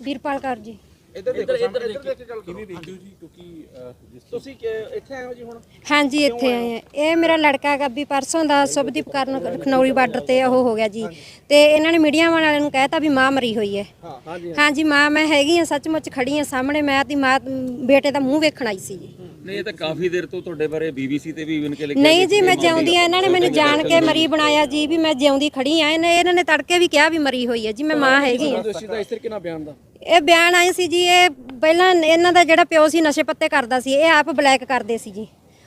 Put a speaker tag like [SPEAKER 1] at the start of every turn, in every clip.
[SPEAKER 1] ਵੀਰਪਾਲ ਕੌਰ ਜੀ।
[SPEAKER 2] ਇੱਧਰ ਦੇਖੋ ਇੱਧਰ ਇੱਧਰ ਦੇਖ ਕੇ ਗੱਲ ਕਿਵੇਂ ਹੋ ਜੀ? ਕਿਉਂਕਿ ਤੁਸੀਂ ਕਿ- ਇੱਥੇ ਆਏ ਹੋ ਜੀ ਹੁਣ?
[SPEAKER 1] ਹਾਂਜੀ ਇੱਥੇ ਆਏ ਆ ਇਹ ਮੇਰਾ ਲੜਕਾ ਹੈਗਾ ਵੀ ਪਰਸੋਂ ਦਾ ਸੁਭਦੀਪ ਕਰਨ ਖਨੌਰੀ ਬਾਰਡਰ ਤੇ ਉਹ ਹੋ ਗਿਆ ਜੀ। ਤੇ ਇਹਨਾਂ ਨੇ ਮੀਡੀਆ ਵਾਲਿਆਂ ਨੂੰ ਕਹਿਤਾ ਵੀ ਮਾਂ ਮਰੀ ਹੋਈ ਹੈ।
[SPEAKER 2] ਹਾਂ ਹਾਂਜੀ
[SPEAKER 1] ਹਾਂਜੀ। ਮਾਂ ਮੈਂ ਹੈਗੀ ਆ ਸੱਚਮੁੱਚ ਖੜੀ ਆ ਸਾਹਮਣੇ ਮੈਂ ਆਪਦੀ ਮਾਂ ਬੇਟੇ ਦਾ ਮੂੰਹ ਵੇਖਣ ਆਈ ਸੀ ਜੀ।
[SPEAKER 3] ਨਹੀਂ ਇਹ ਤਾਂ ਕਾਫੀ ਦੇਰ ਤੋਂ ਤੁਹਾਡੇ ਬਾਰੇ ਬੀਬੀਸੀ ਤੇ ਵੀ ਇਵਨ ਕੇ ਲਿਖਿਆ
[SPEAKER 1] ਨਹੀਂ ਜੀ ਮੈਂ ਜਿਉਂਦੀ ਆ ਇਹਨਾਂ ਨੇ ਮੈਨੂੰ ਜਾਣ ਕੇ ਮਰੀ ਬਣਾਇਆ ਜੀ ਵੀ ਮੈਂ ਜਿਉਂਦੀ ਖੜੀ ਆ ਇਹਨੇ ਇਹਨਾਂ ਨੇ ਤੜਕੇ ਵੀ ਕਿਹਾ ਵੀ ਮਰੀ ਹੋਈ ਹੈ ਜੀ। ਮੈਂ ਮਾਂ ਹੈਗੀ ਆ
[SPEAKER 2] ਦੋਸ਼ੀ ਦਾ ਇਸ ਤਰੀਕੇ ਨਾਲ ਬਿਆਨ ਦਾ।
[SPEAKER 1] ਇਹ ਬਿਆਨ ਆਏ ਸੀ ਜੀ, ਇਹ ਪਹਿਲਾਂ ਇਹਨਾਂ ਦਾ ਜਿਹੜਾ ਪਿਓ ਸੀ ਨਸ਼ੇ ਪੱਤੇ ਕਰਦਾ ਸੀ, ਇਹ ਆਪ ਬਲੈਕ ਕਰਦੇ ਸੀ ਜੀ।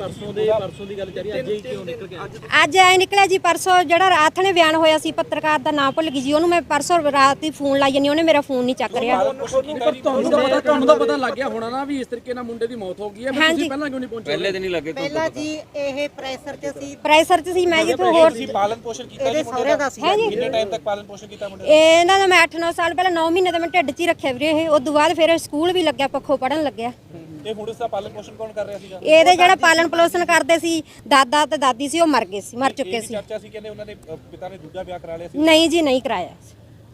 [SPEAKER 2] ਪਰਸੋਂ ਦੇ ਪਰਸੋਂ ਦੀ ਗੱਲ ਚੱਲੀ ਅੱਜ ਹੀ ਕਿਉਂ ਨਿਕਲ ਗਿਆ ਅੱਜ
[SPEAKER 1] ਅੱਜ ਐ ਨਿਕਲਿਆ ਜੀ ਪਰਸੋਂ ਜਿਹੜਾ ਰਾਤ ਨੇ ਬਿਆਨ ਹੋਇਆ ਸੀ ਪੱਤਰਕਾਰ ਦਾ ਨਾਮ ਭੁੱਲ ਗਈ ਜੀ ਉਹਨੂੰ ਮੈਂ ਪਰਸੋਂ ਰਾਤ ਹੀ ਫੋਨ ਲਾਈ ਜਾਨੀ ਉਹਨੇ ਮੇਰਾ ਫੋਨ ਨਹੀਂ ਚੱਕ ਰਿਹਾ।
[SPEAKER 2] ਤੁਹਾਨੂੰ ਤਾਂ ਪਤਾ ਤੁਹਾਨੂੰ ਤਾਂ ਪਤਾ ਲੱਗ ਗਿਆ ਹੋਣਾ ਨਾ ਵੀ ਇਸ ਤਰੀਕੇ ਨਾਲ ਮੁੰਡੇ ਦੀ ਮੌਤ ਹੋ ਗਈ ਹੈ। ਤੁਸੀਂ ਪਹਿਲਾਂ ਕਿਉਂ ਨਹੀਂ ਪਹੁੰਚੇ?
[SPEAKER 3] ਪਹਿਲੇ ਦਿਨ ਹੀ ਲੱਗੇ ਤੁਹਾਨੂੰ
[SPEAKER 4] ਪਹਿਲਾਂ ਜੀ ਇਹ ਪ੍ਰੈਸ਼ਰ ਚ ਸੀ।
[SPEAKER 1] ਪ੍ਰੈਸ਼ਰ ਚ ਸੀ ਮੈਂ ਜੀ ਤੋਂ ਹੋਰ
[SPEAKER 5] ਪਾਲਣ ਪੋਸ਼ਣ ਕੀਤਾ
[SPEAKER 4] ਇਹਦੇ ਸਹੁਰੇ ਦਾ। ਸੀ।
[SPEAKER 1] ਹੈ ਜੀ
[SPEAKER 5] ਕਿੰਨੇ ਟਾਈਮ ਤੱਕ ਪਾਲਣ ਪੋਸ਼ਣ ਕੀਤਾ ਮੁੰਡੇ
[SPEAKER 1] ਇਹਨਾਂ ਦਾ ਮੈਂ 8-9 ਸਾਲ ਪਹਿਲਾਂ 9 ਮਹੀਨੇ ਦਾ ਮੈਂ ਢਿੱਡ 'ਚ ਹੀ ਰੱਖਿਆ ਵੀਰੇ ਇਹ ਉਸ ਤੋਂ ਬਾਅਦ ਫਿਰ ਸਕੂਲ ਵੀ ਲੱਗਿਆ ਪੱਖੋਂ ਪੜਨ ਲੱਗਿਆ।
[SPEAKER 5] ਤੇ ਹੁਣ ਇਸ ਦਾ ਪਾਲਣ ਪੋਸ਼ਣ ਕੌਣ ਕਰ ਰਿਹਾ ਸੀਗਾ?
[SPEAKER 1] ਇਹਦੇ ਜਿਹੜਾ ਪਾਲਣ ਪੋਸ਼ਣ ਕਰਦੇ ਸੀ ਦਾਦਾ ਤੇ ਦਾਦੀ ਸੀ ਉਹ ਮਰ ਗਏ ਸੀ ਮਰ ਚੁੱਕੇ
[SPEAKER 5] ਇਹ ਵੀ
[SPEAKER 1] ਸੀ।
[SPEAKER 5] ਚਰਚਾ ਸੀ ਕਹਿੰਦੇ ਉਹਨਾਂ ਦੇ ਅ, ਪਿਤਾ ਨੇ ਦੂਜਾ ਵਿਆਹ ਕਰਾ ਲਿਆ ਸੀ?
[SPEAKER 1] ਨਹੀਂ ਜੀ ਨਹੀਂ ਕਰਾਇਆ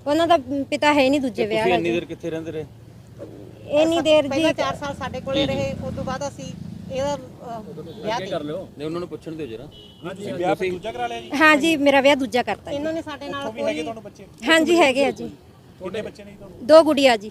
[SPEAKER 1] ਉਹਨਾਂ ਦਾ ਪਿਤਾ ਹੈ ਨਹੀਂ ਦੂਜੇ ਵਿਆਹ
[SPEAKER 3] ਤੁਸੀਂ
[SPEAKER 1] ਦਾ
[SPEAKER 3] ਇੰਨੀ ਦੇਰ ਕਿੱਥੇ ਰਹਿੰਦੇ ਰਹੇ?
[SPEAKER 1] ਇੰਨੀ ਦੇਰ ਜੀ।
[SPEAKER 4] ਪਹਿਲਾਂ 4 ਸਾਲ ਸਾਡੇ ਕੋਲੇ ਰਹੇ ਉਸ ਤੋਂ ਬਾਅਦ ਅਸੀਂ ਇਹਦਾ ਅਹ, ਵਿਆਹ ਕੀਤਾ
[SPEAKER 3] ਨਹੀਂ ਉਹਨਾਂ ਨੂੰ ਪੁੱਛਣ ਦਿਓ ਜਰਾ।
[SPEAKER 5] ਤੁਸੀਂ ਵਿਆਹ ਫਿਰ ਦੂਜਾ ਕਰਾ ਲਿਆ ਜੀ?
[SPEAKER 1] ਹਾਂਜੀ ਮੇਰਾ ਵਿਆਹ ਦੂਜਾ ਕਰਤਾ ਜੀ।
[SPEAKER 4] ਇਹਨਾਂ ਨੇ ਸਾਡੇ ਨਾਲ
[SPEAKER 5] ਵੀ ਹੈਗੇ ਤੁਹਾਨੂੰ ਬੱਚੇ?
[SPEAKER 1] ਹਾਂਜੀ ਹੈਗੇ ਆ ਜੀ।
[SPEAKER 5] ਕਿੰਨੇ ਬੱਚੇ ਨੇ ਜੀ ਤੁਹਾਨੂੰ?
[SPEAKER 1] ਦੋ ਗੁੜੀਆ ਜੀ।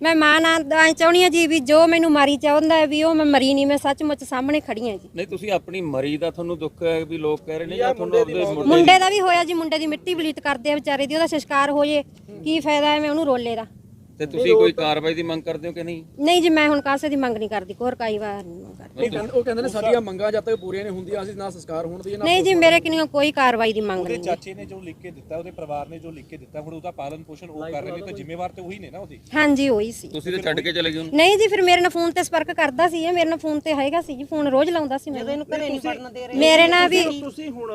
[SPEAKER 1] ਮੈਂ ਮਾਂ ਨਾਲ ਐਂ ਚਾਹੁੰਦੀ ਆ ਜੀ ਵੀ ਜੋ ਮੈਨੂੰ ਮਾਰੀ ਚਾਹੁੰਦਾ ਹੈ ਵੀ ਉਹ ਮੈਂ ਮਰੀ ਨਹੀਂ ਮੈਂ ਸੱਚਮੁੱਚ ਸਾਹਮਣੇ ਖੜੀ ਆ ਜੀ।
[SPEAKER 3] ਨਹੀਂ ਤੁਸੀਂ ਆਪਣੀ ਮਰੀ ਦਾ ਤੁਹਾਨੂੰ ਦੁੱਖ ਹੈ ਵੀ ਲੋਕ ਕਹਿ ਰਹੇ ਨੇ ਜਾਂ ਤੁਹਾਨੂੰ ਆਪਦੇ ਮੁੰਡੇ
[SPEAKER 1] ਮੁੰਡੇ ਦਾ ਵੀ ਹੋਇਆ ਜੀ ਮੁੰਡੇ ਦੀ ਮਿੱਟੀ ਬਲੀਤ ਕਰਦੇ ਆ ਵਿਚਾਰੇ ਦੀ ਉਹਦਾ ਸੰਸਕਾਰ ਹੋ ਜੇ ਕੀ ਫਾਇਦਾ ਹੈ ਮੈਂ ਉਹਨੂੰ ਰੋਲੇ ਦਾ।
[SPEAKER 3] ਤੇ ਤੁਸੀਂ ਕੋਈ ਕਾਰਵਾਈ ਦੀ ਮੰਗ ਕਰਦੇ ਹੋ ਕਿ ਨਹੀਂ?
[SPEAKER 1] ਨਹੀਂ ਜੀ ਮੈਂ ਹੁਣ ਕਾਸੇ ਦੀ ਮੰਗ ਨਹੀਂ ਕਰਦੀ ਕੋਰ ਕਾਈ ਵਾਰ ਨਹੀਂ ਮੰਗ ਕਰਦੀ।
[SPEAKER 2] ਨਹੀਂ ਉਹ ਕਹਿੰਦੇ ਨੇ ਸਾਡੀਆਂ ਮੰਗਾਂ ਜਦ ਤੱਕ ਪੂਰੀਆਂ ਨਹੀਂ ਹੁੰਦੀਆਂ ਅਸੀਂ ਨਾ ਸੰਸਕਾਰ ਹੋਣ ਦੀ ਨਾ
[SPEAKER 1] ਨਹੀਂ ਜੀ ਮੇਰੇ ਕਿਨਿਓ ਕੋਈ ਕਾਰਵਾਈ ਦੀ ਮੰਗ
[SPEAKER 5] ਉਹਦੇ
[SPEAKER 1] ਨਹੀਂ
[SPEAKER 5] ਚਾਚੇ ਨੇ ਜੋ ਲਿਖ ਕੇ ਦਿੱਤਾ ਉਹਦੇ ਪਰਿਵਾਰ ਨੇ ਜੋ ਲਿਖ ਕੇ ਦਿੱਤਾ ਹੁਣ ਉਹਦਾ ਪਾਲਣ ਪੋਸ਼ਣ ਉਹ ਕਰ ਰਹੇ ਨੇ ਤਾਂ ਜ਼ਿੰਮੇਵਾਰ ਤੇ ਉਹੀ ਨੇ ਨਾ ਉਹਦੀ।
[SPEAKER 1] ਹਾਂਜੀ ਹੋਈ ਸੀ।
[SPEAKER 3] ਤੁਸੀਂ ਤੇ ਛੱਡ ਕੇ ਚਲੇ ਗਏ ਉਹਨੂੰ।
[SPEAKER 1] ਨਹੀਂ ਜੀ ਫਿਰ ਮੇਰੇ ਨਾਲ ਫੋਨ ਤੇ ਸੰਪਰਕ ਕਰਦਾ ਸੀ ਇਹ ਮੇਰੇ ਨਾਲ ਫੋਨ ਤੇ ਹੈਗਾ ਸੀ ਜੀ ਫੋਨ ਰੋਜ਼ ਲਾਉਂਦਾ ਸੀ ਮੈਨੂੰ
[SPEAKER 4] ਇਹਨੂੰ ਘਰੇ ਨਹੀਂ ਵੜਨ ਦੇ ਰਹੇ
[SPEAKER 1] ਮੇਰੇ ਨਾਲ ਵੀ
[SPEAKER 6] ਤੁਸੀਂ ਹੁਣ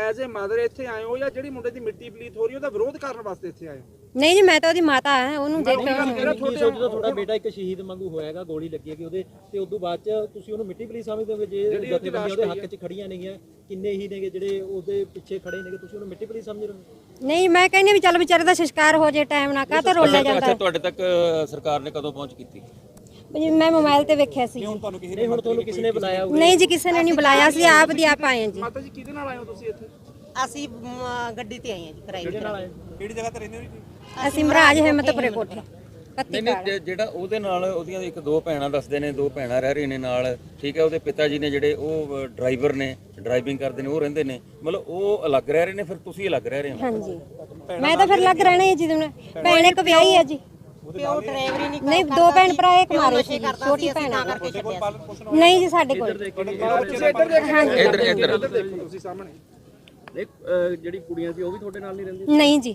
[SPEAKER 6] ਐਜ਼ ਅ ਮਦਰ ਇੱਥੇ ਆਏ ਹੋ ਜਾਂ ਜਿਹੜੀ ਮੁੰਡੇ ਦੀ ਮਿੱਟੀ ਪਲੀਤ ਹੋ ਰਹੀ ਉਹਦਾ ਵਿਰੋਧ ਕਰਨ ਵਾਸਤੇ ਇੱਥੇ ਆਏ ਹੋ?
[SPEAKER 1] ਨਹੀਂ ਜੀ ਮੈਂ ਤਾਂ ਉਹਦੀ ਮਾਤਾ ਹਾਂ ਉਹਨੂੰ ਦੇਖਿਆ
[SPEAKER 6] ਜਿਹੜਾ ਤੁਹਾਡੇ
[SPEAKER 7] ਜਦੋਂ ਤੁਹਾਡਾ ਬੇਟਾ ਇੱਕ ਸ਼ਹੀਦ ਵਾਂਗੂ ਹੋਇਆਗਾ ਗੋਲੀ ਲੱਗੀ ਹੈਗੀ ਉਹਦੇ ਤੇ ਉਦੋਂ ਬਾਅਦ ਚ ਤੁਸੀਂ ਉਹਨੂੰ ਮਿੱਟੀ ਪਲੀ ਸਮਝਦੇ ਹੋ ਜੇ ਜਥੇਬੰਦੀਆਂ ਉਹਦੇ ਹੱਕ 'ਚ ਖੜੀਆਂ ਨੇਗੀਆਂ ਕਿੰਨੇ ਹੀ ਨੇਗੇ ਜਿਹੜੇ ਉਹਦੇ ਪਿੱਛੇ ਖੜੇ ਨੇਗੇ ਤੁਸੀਂ ਉਹਨੂੰ ਮਿੱਟੀ ਪਲੀ ਸਮਝ ਰਹੇ ਹੋ?
[SPEAKER 1] ਨਹੀਂ ਮੈਂ ਕਹਿੰਦੀ ਵੀ ਚੱਲ ਵਿਚਾਰੇ ਦਾ ਸੰਸਕਾਰ ਹੋ ਜੇ ਟਾਈਮ ਨਾ ਕਾ ਤਾਂ ਰੋਲਿਆ ਜਾਂਦਾ?
[SPEAKER 3] ਅੱਛਾ ਤੁਹਾਡੇ ਤੱਕ ਅ, ਸਰਕਾਰ ਨੇ ਕਦੋਂ ਪਹੁੰਚ ਕੀਤੀ?
[SPEAKER 1] ਜੀ ਮੈਂ ਮੋਬਾਈਲ ਤੇ ਵੇਖਿਆ ਸੀ। ਜੀ।
[SPEAKER 7] ਨਹੀਂ ਹੁਣ ਤੁਹਾਨੂੰ ਕਿਸ ਨੇ ਬੁਲਾਇਆ
[SPEAKER 1] ਨਹੀਂ ਜੀ ਕਿਸੇ ਨੇ ਨਹੀਂ ਬੁਲਾਇਆ ਸੀ ਆਪ ਦੀ ਆਪ ਆਏ ਹਾਂ ਜੀ।
[SPEAKER 6] ਮਾਤਾ ਜੀ ਕਿਹਦੇ ਨਾਲ ਆਏ ਹੋ ਤੁਸੀਂ ਇੱਥੇ?
[SPEAKER 4] ਅਸੀਂ ਗੱਡੀ ਤੇ ਆਏ ਹਾਂ ਜੀ ਕਿਰਾਏ ਤੇ।
[SPEAKER 5] ਕਿਹੜੀ ਜਗ੍ਹਾ ਤੇ ਰਹਿੰਦੇ ਹੋ ਜੀ
[SPEAKER 1] ਅਸੀਂ ਮਹਾਰਾਜ ਹਿੰਮਤਪੁਰੇ ਕੋਠੇ ਕੱਤੀ
[SPEAKER 3] ਨਹੀਂ ਨਹੀਂ ਜੇ- ਜਿਹੜਾ ਉਹਦੇ ਨਾਲ ਉਹਦੀਆਂ ਇੱਕ ਦੋ ਭੈਣਾਂ ਦੱਸਦੇ ਨੇ ਦੋ ਭੈਣਾਂ ਰਹਿ ਰਹੀਆਂ ਨੇ ਨਾਲ ਠੀਕ ਹੈ ਉਹਦੇ ਪਿਤਾ ਜੀ ਨੇ ਜਿਹੜੇ ਉਹ ਡਰਾਈਵਰ ਨੇ ਡਰਾਈਵਿੰਗ ਕਰਦੇ ਨੇ ਉਹ ਰਹਿੰਦੇ ਨੇ। ਮਤਲਬ ਉਹ ਅਲੱਗ ਰਹਿ ਰਹੇ ਨੇ ਫਿਰ ਤੁਸੀਂ ਅਲੱਗ ਰਹਿ ਰਹੇ ਹੋ?
[SPEAKER 1] ਹਾਂਜੀ। ਮੈਂ ਤਾਂ ਫਿਰ ਲੱਗ ਰਹਿਣਾ ਹੈ ਜੀ ਹੁਣ ਭੈਣ ਇੱਕ ਵਿਆਹੀ ਹੈ ਜੀ।
[SPEAKER 4] ਪਿਓ ਡਰਾਈਵਰੀ ਨਹੀਂ
[SPEAKER 1] ਨਹੀਂ ਦੋ ਭੈਣ ਭਰਾ ਇੱਕ ਮਾਰੇ ਸੀ ਜੀ, ਛੋਟੀ ਭੈਣ
[SPEAKER 4] ਤਾਂ
[SPEAKER 1] ਆ।
[SPEAKER 4] ਕਰਕੇ ਛੱਡਿਆ ਸੀ।
[SPEAKER 1] ਨਹੀਂ ਜੀ ਸਾਡੇ ਕੋਲ।
[SPEAKER 6] ਤੁਸੀਂ ਇੱਧਰ ਦੇਖੋ
[SPEAKER 3] ਇੱਧਰ
[SPEAKER 6] ਤੁਸੀਂ ਸਾਹਮਣੇ।
[SPEAKER 2] ਨਹੀਂ ਅਹ, ਜਿਹੜੀ ਕੁੜੀਆਂ ਸੀ ਉਹ ਵੀ ਤੁਹਾਡੇ ਨਾਲ ਨਹੀਂ ਰਹਿੰਦੀ
[SPEAKER 1] ਨਹੀਂ ਜੀ।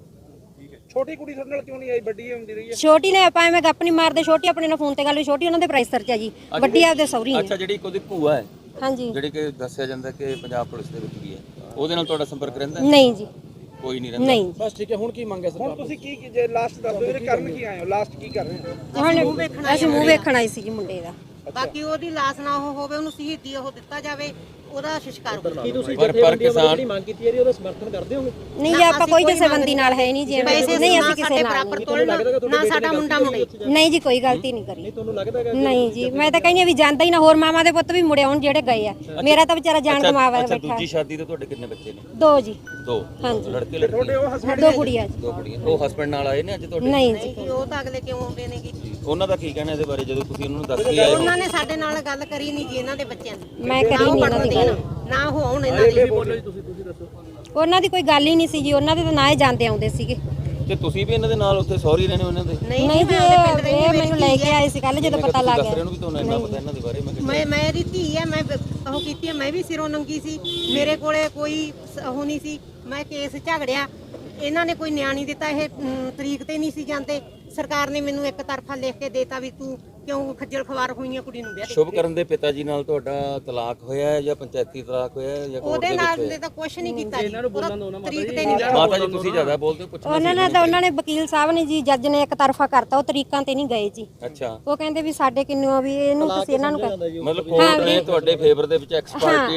[SPEAKER 6] ਛੋਟੀ ਕੁੜੀ ਤੁਹਾਡੇ ਨਾਲ ਕਿਉਂ ਨਹੀਂ ਆਈ? ਵੱਡੀ ਆਉਂਦੀ ਰਹੀ ਹੈ।
[SPEAKER 1] ਛੋਟੀ ਨੇ ਆਪਾਂ ਐਵੇਂ ਗੱਪ ਨਹੀਂ ਮਾਰਦੇ। ਛੋਟੀ ਆਪਣੇ ਨਾਲ ਫੋਨ ਤੇ ਗੱਲ ਹੋਈ, ਛੋਟੀ ਉਹਨਾਂ ਦੇ ਪ੍ਰਾਈਸਰ ਚ ਆ ਜੀ ਵੱਡੀ ਆਪਦੇ ਸੌਰੀ
[SPEAKER 3] ਅੱਛਾ ਜਿਹੜੀ ਉਹਦੀ ਭੂਆ ਹੈ
[SPEAKER 1] ਹਾਂਜੀ।
[SPEAKER 3] ਜਿਹੜੀ ਕਿ ਦੱਸਿਆ ਜਾਂਦਾ ਕਿ ਪੰਜਾਬ ਪੁਲਿਸ ਦੇ ਵਿੱਚ ਵੀ ਹੈ। ਉਹਦੇ ਨਾਲ ਤੁਹਾਡਾ ਸੰਪਰਕ ਰਹਿੰਦਾ ਹੈ?
[SPEAKER 1] ਨਹੀਂ ਜੀ।
[SPEAKER 3] ਕੋਈ ਨਹੀਂ ਰਹਿੰਦਾ।
[SPEAKER 1] ਨਹੀਂ
[SPEAKER 2] ਬਸ ਠੀਕ ਹੈ ਹੁਣ ਕੀ ਮੰਗ ਹੈ ਸਰਕਾਰ
[SPEAKER 6] ਹੁਣ ਤੁਸੀਂ ਕੀ ਕੀ- ਜੇ ਲਾਸਟ ਦੱਸ ਦਿਓ ਵੀਰੇ ਕਰਨ ਕੀ ਆਏ ਹੋ? ਲਾਸਟ ਕੀ ਕਰ ਰਹੇ ਹੋ?
[SPEAKER 1] ਹੁਣ ਅਸੀਂ ਮੂੰਹ ਵੇਖਣ ਆਏ ਸੀ ਜੀ ਮੁੰਡੇ ਦਾ।
[SPEAKER 4] ਬਾਕੀ ਉਹਦੀ ਲਾਸ਼ ਨਾ ਉਹ ਹੋਵੇ ਉਹਨੂੰ ਸ਼ਹੀਦੀ ਉਹ ਦਿੱਤਾ ਜਾਵੇ। ਉਹਦਾ ਸ਼ਿਸ਼ਕਾਰ
[SPEAKER 7] ਕੀ ਤੁਸੀਂ
[SPEAKER 3] ਪਰ- ਪਰ ਕਿਸਾਨ-
[SPEAKER 7] ਮੰਗ ਕੀਤੀ ਹੈ ਉਹਦਾ ਸਮਰਥਨ ਕਰਦੇ ਹੋਗੇ?
[SPEAKER 1] ਨਹੀਂ ਜੀ ਆਪਾਂ ਕੋਈ ਜਥੇਬੰਦੀ ਨਾਲ ਹੈ ਨਹੀਂ ਜੀ ਨਹੀਂ
[SPEAKER 4] ਨਾ
[SPEAKER 1] ਅਸੀਂ ਕਿਸੇ ਨਾਲ।
[SPEAKER 4] ਬਰਾਬਰ
[SPEAKER 1] ਨਹੀਂ।
[SPEAKER 4] ਤੋਲਣਾ ਨਾ ਸਾਡਾ ਮੁੰਡਾ ਮੁੰਡੇ
[SPEAKER 1] ਨਹੀਂ ਜੀ ਕੋਈ ਗਲਤੀ ਨਹੀਂ ਕਰੀ।
[SPEAKER 7] ਨਹੀਂ ਤੁਹਾਨੂੰ ਲੱਗਦਾ
[SPEAKER 1] ਨਹੀਂ ਜੀ ਮੈਂ ਤਾਂ ਕਹਿੰਦੀ ਹਾਂ ਵੀ ਜਾਂਦਾ ਹੀ ਨਾ ਹੋਰ ਮਾਮਾ ਦੇ ਪੁੱਤ ਵੀ ਮੁੜੇ ਆਉਣ ਜਿਹੜੇ ਗਏ ਆ। ਮੇਰਾ ਤਾਂ ਵਿਚਾਰਾ ਜਾਨ ਕਮਾਵਾ ਬੈਠਾ।
[SPEAKER 3] ਦੂਜੀ ਸ਼ਾਦੀ ਤੇ ਤੁਹਾਡੇ ਕਿੰਨੇ ਬੱਚੇ ਨੇ?
[SPEAKER 1] ਦੋ ਜੀ।
[SPEAKER 3] ਦੋ।
[SPEAKER 1] ਹਾਂਜੀ।
[SPEAKER 3] ਲੜਕੇ ਲੜਕੀ?
[SPEAKER 1] ਦੋ ਕੁੜੀਆਂ ਜੀ।
[SPEAKER 3] ਦੋ ਕੁੜੀਆਂ ਉਹ ਹਸਬੰਡ ਨਾਲ ਆਏ ਨੇ ਅੱਜ ਤੁਹਾਡੇ?
[SPEAKER 1] ਨਹੀਂ ਜੀ
[SPEAKER 4] ਉਹ ਤਾਂ ਅਗਲੇ ਕਿਉਂ ਆਉਂਦੇ ਨੇਗੇ
[SPEAKER 3] ਉਹਨਾਂ ਦਾ ਕੀ ਕਹਿਣਾ ਇਹਦੇ ਬਾਰੇ ਜਦੋਂ ਤੁਸੀਂ ਉਹਨਾਂ ਨੂੰ ਦੱਸ ਕੇ ਆਏ ਹੋ
[SPEAKER 4] ਉਹਨਾਂ ਨੇ ਸਾਡੇ ਨਾਲ ਗੱਲ ਕਰੀ ਨਹੀਂ ਜੀ ਇਹਨਾਂ ਦੇ ਬੱਚਿਆਂ ਦੀ।
[SPEAKER 1] ਮੈਂ ਕਰੀ ਨਹੀਂ ਇਹਨਾਂ ਦੀ ਗੱਲ।
[SPEAKER 4] ਨਾ ਉਹ ਆਉਣ ਇਹਨਾਂ ਦੀ।
[SPEAKER 1] ਉਹਨਾਂ ਦੀ ਕੋਈ ਗੱਲ ਹੀ ਨਹੀਂ ਸੀ ਜੀ ਉਹਨਾਂ ਦੇ ਤਾਂ ਨਾ ਹੀ ਜਾਂਦੇ ਆਉਂਦੇ ਸੀਗੇ।
[SPEAKER 3] ਤੇ ਤੁਸੀਂ ਵੀ ਇਹਨਾਂ ਦੇ ਨਾਲ ਉੱਥੇ ਸੌਰੀ ਰਹਿਣੇ ਹੋ ਇਹਨਾਂ ਦੇ?
[SPEAKER 4] ਨਹੀਂ
[SPEAKER 1] ਨਹੀਂ ਜੀ ਇਹ ਮੈਨੂੰ ਲੈ ਕੇ ਆਏ ਸੀ ਕੱਲ ਜਦੋਂ ਪਤਾ ਲੱਗ
[SPEAKER 3] ਦੱਸ ਰਹੇ
[SPEAKER 1] ਗਿਆ।
[SPEAKER 3] ਨੂੰ ਵੀ ਤੁਹਾਨੂੰ ਇੰਨਾ ਪਤਾ ਇਹਨਾਂ ਦੇ ਬਾਰੇ ਮੈਂ
[SPEAKER 4] ਮੈਂ ਮੇਰੀ ਧੀ ਹੈ ਮੈਂ ਉਹ ਕੀਤੀ ਹੈ ਮੈਂ ਵੀ ਸਿਰੋਂ ਨੰਗੀ ਸੀ। ਮੇਰੇ ਕੋਲੇ ਕੋਈ ਉਹ ਨਹੀਂ ਸੀ। ਮੈਂ ਕੇਸ ਝਗੜਿਆ। ਇਹਨਾਂ ਨੇ ਕੋਈ ਨਿਆਂ ਨਹੀਂ ਦਿੱਤਾ ਇਹ ਅਮ, ਤਰੀਕ ਤੇ ਨਹੀਂ ਸੀ ਜਾਂਦੇ। ਸਰਕਾਰ ਨੇ ਮੈਨੂੰ ਇੱਕ ਤਰਫਾ ਲਿਖ ਕੇ ਦੇਤਾ ਵੀ ਤੂੰ ਕਿਉਂ ਖੱਜਲ ਖਵਾਰ ਹੋਈਆਂ ਕੁੜੀ ਨੂੰ ਵਿਆਹ ਦੇ
[SPEAKER 3] ਸ਼ੁਭ ਕਰਨ ਦੇ ਪਿਤਾ ਜੀ ਨਾਲ ਤੁਹਾਡਾ ਤਲਾਕ ਹੋਇਆ ਹੈ ਜਾਂ ਪੰਚਾਇਤੀ ਤਲਾਕ ਹੋਇਆ ਹੈ ਜਾਂ ਕੋਰਟ
[SPEAKER 4] ਉਹਦੇ
[SPEAKER 3] ਦੇ
[SPEAKER 4] ਨਾਲ ਦੇ ਤਾਂ ਕੁਝ ਨਹੀਂ ਕੀਤਾ ਜੀ। ਉਹਦਾ ਤਰੀਕ ਤੇ ਨਹੀਂ
[SPEAKER 3] ਹੋਇਆ? ਮਾਤਾ ਜੀ ਤੁਸੀਂ ਜ਼ਿਆਦਾ ਬੋਲਦੇ ਹੋ ਪੁੱਛਣਾ
[SPEAKER 1] ਉਹਨਾਂ ਨੇ ਤਾਂ ਉਹਨਾਂ ਨੇ ਵਕੀਲ ਸਾਹਿਬ ਨੇ ਜੀ ਜੱਜ ਨੇ ਇੱਕ ਤਰਫਾ ਕਰਤਾ ਉਹ ਤਰੀਕਾਂ ਤੇ ਨਹੀਂ ਗਏ ਜੀ।
[SPEAKER 3] ਅੱਛਾ।
[SPEAKER 1] ਉਹ ਕਹਿੰਦੇ ਵੀ ਸਾਡੇ ਕਿੰਨੂ ਵੀ ਇਹਨੂੰ ਤੁਸੀਂ ਇਹਨਾਂ ਨੂੰ
[SPEAKER 3] ਮਤਲਬ ਕੋਰਟ ਨੇ ਤੁਹਾਡੇ ਫੇਵਰ ਦੇ ਵਿੱਚ ਐਕਸਪਰਟੀ